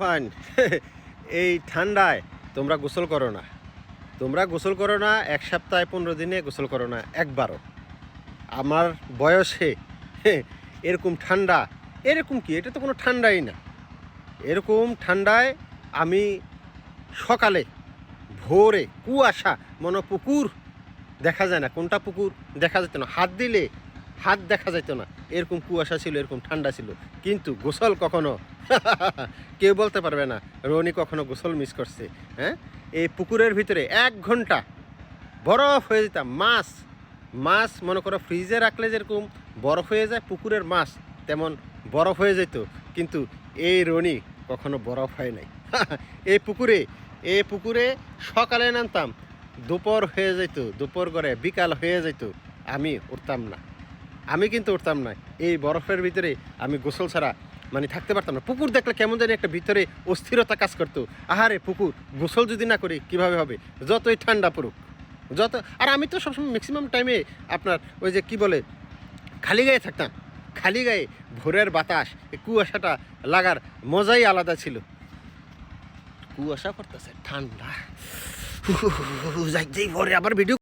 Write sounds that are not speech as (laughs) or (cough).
Fine. (laughs) এই ঠান্ডায় তোমরা গোসল করো না। তোমরা গোসল করো না, এক সপ্তাহে পনেরো দিনে গোসল করো না, একবারও। আমার বয়সে (laughs) এরকম ঠান্ডা, এরকম কি? এটা তো কোনো ঠান্ডাই না। এরকম ঠান্ডায় আমি সকালে ভোরে কুয়াশা, মনে পুকুর, দেখা যায় না। কোনটা পুকুর? দেখা যেত না। হাত দিলে হাত দেখা যেত না। এরকম কুয়াশা ছিল, এরকম ঠান্ডা ছিল। কিন্তু গোসল কখনো? (laughs) কেউ বলতে পারবে না। রনি কখনো গোসল মিস করছে হ্যাঁ? এই পুকুরের ভিতরে এক ঘণ্টা বরফ হয়ে যেতাম, মাছ। মাছ মনে করো ফ্রিজে রাখলে যেরকম বরফ হয়ে যায়, পুকুরের মাছ তেমন বরফ হয়ে যেত। কিন্তু এই রনি কখনো বরফ হয় নাই। (laughs) এই পুকুরে এই পুকুরে সকালে নামতাম, দুপুর হয়ে যেত দুপুর করে বিকাল হয়ে যেত আমি উঠতাম না। আমি কিন্তু উঠতাম না। এই বরফের ভিতরে আমি গোসল ছাড়া মানে থাকতে পারতাম না। পুকুর দেখলে কেমন জানি একটা ভিতরে অস্থিরতা কাজ করতো। আহারে, পুকুর, গোসল যদি না করি কীভাবে হবে? যতই ঠান্ডা পড়ুক, যত আর আমি তো সবসময় ম্যাক্সিমাম টাইমে আপনার ওই যে কি বলে, খালি গায়ে থাকতাম। খালি গায়ে ভোরের বাতাস কুয়াশাটা লাগার মজাই আলাদা ছিল। কুয়াশা করতেছে, ঠান্ডা। যাই ভোরে আবার ভিডিও